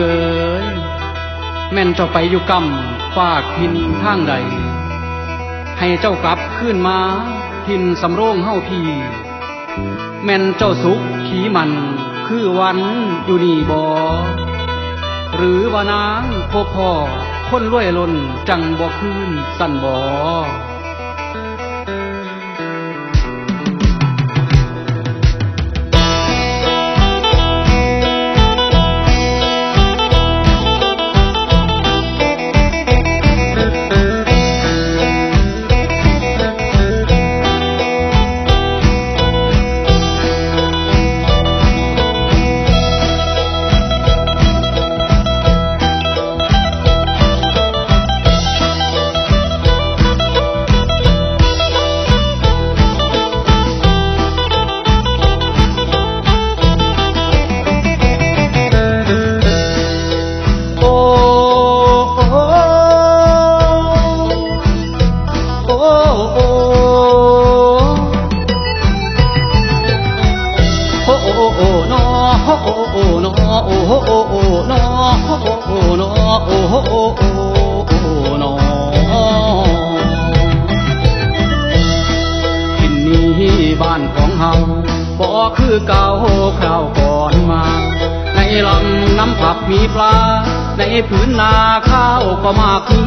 เอ๋ยแม่นเจ้าไปอยู่กำฝากทินทางใด ให้เจ้ากลับขึ้นมาทินสำโรงเฮาพีแม่นเจ้าสุขขีมันคือวันอยู่นี่บ่หรือว่านางพบพ่อคนรวยล้นจังบ่คืนสั่นบ่ โอ้โอนอโอ้โอ้โอนอโอ้โอ้โอ้โอนอโอ้โอโอนอโอ้โอ้โอ้โอ้นอทินนี้บ้านของเฮาบ่คือเก่าคราวก่อนมา ในลำน้ำผักมีปลา ในผืนนาข้าวก็มากมี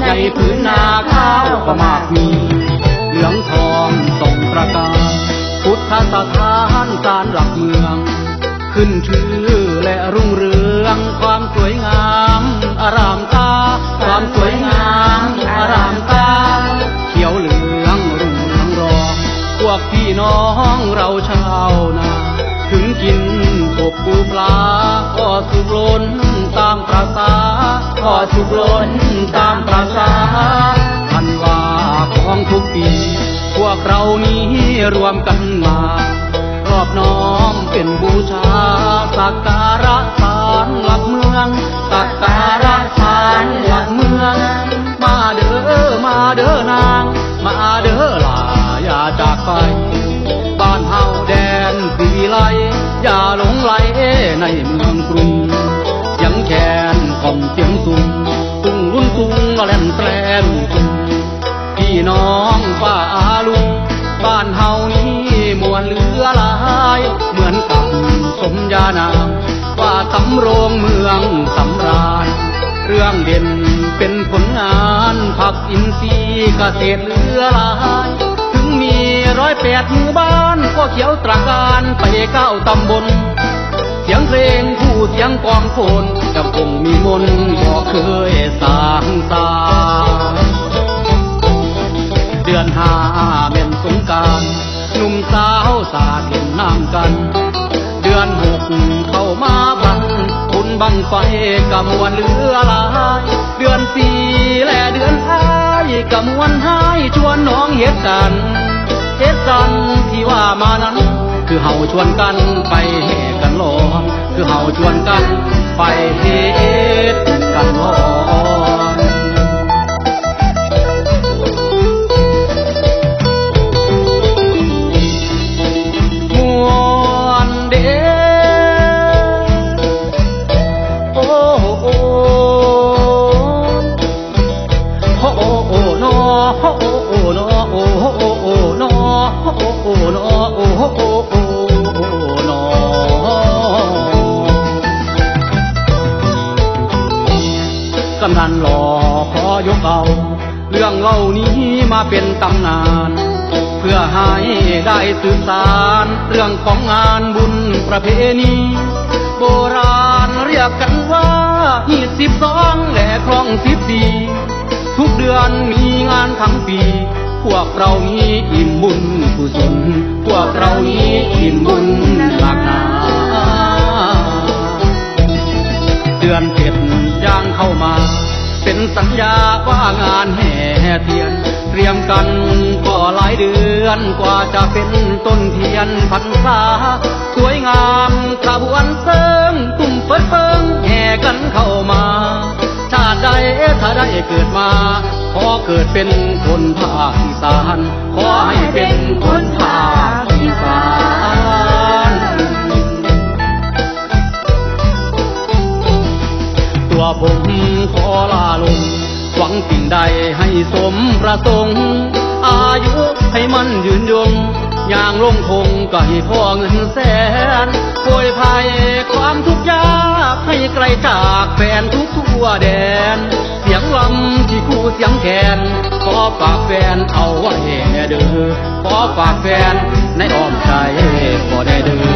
ในผืนนาข้าวก็มากมีเหลืองทองส่งประกา พุทธสถานการหลักเมือง ขึ้นชื่อและรุ่งเรืองความสวยงาม อารามตา ความสวยงาม อารามตา เขียวเหลืองรุ่งเรืองรองพวกพี่น้องเราชาวนา ถึงกินกบปูปลาก็สุกล้นตามประสาก็สุกล้นตามประสาทันว่าของทุกปี วกเรานี้รวมกันมารอบน้อมเป็นบูชาสักการะศาลหลักเมืองสักการะศาลหลักเมือง มาเด้อมาเด้อนาง มาเด้อลาอย่าจากไป บ้านเฮาแดนสีไลอย่าหลงไหลในเมืองกรุงเสียงแคนกล่อมเสียงสุงตุงรุ่นตุงแล่นแตรลุงตุง พี่น้องป้าอาลุงบ้านเฮานี้มวลเหลือหลายเหมือนกับสมญานามว่าสำโรงเมืองสำราญ เรื่องเด่นเป็นผลงานผักอินทรีย์เกษตรเหลือหลายถึงมีร้อยแปดหมู่บ้านก็เขียวตระการไปเก้าตำบลเสียงเพลงผู้เสียงกองโคนจะคงมีมนต์บ่เคยสา กัน เดือนหกเข้ามาพันบุญบังไฟกะมวนเหลือลาย เดือนสี่และเดือนท้ายกะมวนให้ชวนน้องเฮ็ดกันเฮ็ดกันที่ว่ามานั้น คือเฮาชวนกันไปเฮ็ดกันลอคือเฮาชวนกันไปเฮ็ดกันลอ เป็นตำนาน เพื่อให้ได้สืบสารเรื่องของงานบุญประเพณี โบราณเรียกกันว่าหีดสิบสองและคลองสิบสี่ทุกเดือนมีงานทั้งปี พวกเรานี้อิ่มบุญกุศลพวกเรานี้อิ่มบุญหนักหนาเดือนเจ็ดย่างเข้ามา เป็นสัญญาว่างานแห่ กันก็หลายเดือนกว่าจะเป็นต้นเทียนพรรษา สวยงามขบวนเสริมกลุ่มเฟิดเฟิงแห่กันเข้ามาชาติใดถ้าได้เกิดมา ขอเกิดเป็นคนภาคอีสาน ขอให้เป็นคนภาคอีสานตัวผมขอลาลงหวังสิ่งใด สมประสงค์ อายุให้มันยืนยงอย่างลงคงก็ให้พ่อเงินแสนป่วยภัยความทุกข์ยากให้ไกลจากแฟนทุกทั่วแดน เสียงลำที่คู่เสียงแคนขอฝากแฟนเอาไว้เด้อขอฝากแฟนในอ้อมใจก็ได้เด้อ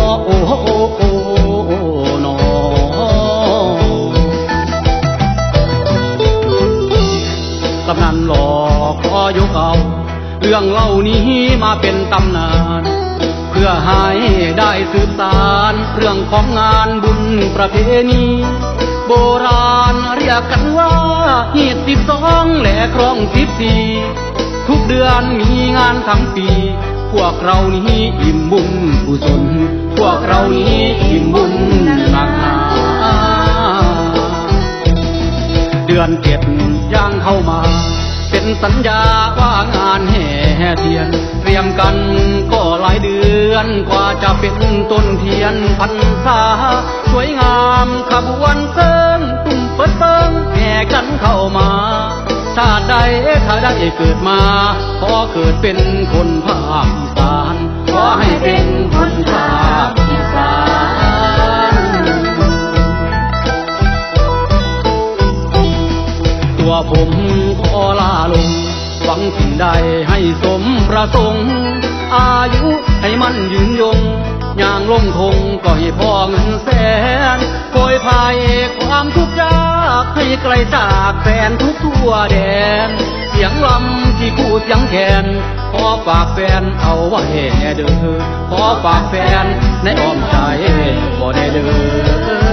โอ้โอ้โอ้นอกำนันหลอกขอยกเอาเรื่องเล่านี้มาเป็นตำนาน เพื่อให้ได้สืบสารเรื่องของงานบุญประเพณีโบราณเรียกกันว่าหีดสิบสองและครองสิบสี่ทุกเดือนมีงานทั้งปี พวกเรานี้อิ่มบุญกุศลพวกเรานี้อิ่มบุญหนักหนาเดือนเก็บย่างเข้ามา เป็นสัญญาว่างานแห่เทียน เตรียมกันก็หลายเดือนกว่าจะเป็นต้นเทียนพรรษาสวยงามขบวนเซิงตุ้มเปิดเปิงแห่กันเข้ามา ชาติใดถ้าได้เกิดมา ขอเกิดเป็นคนภาคอีสาน ขอให้เป็นคนภาคอีสานตัวผมขอลาลง หวังสิ่งใดให้สมประสงค์ อายุให้มันยืนยงย่างลงคงก็ให้พ่อเงินแสนโปรยภัยความทุกข์ให้ ไกลจากแฟนทุกทั่วแดน เสียงลำที่คู่เสียงแคนขอฝากแฟนเอาไว้แน่เด้อขอฝากแฟนในอ้อมใจบ่ได้เด้อ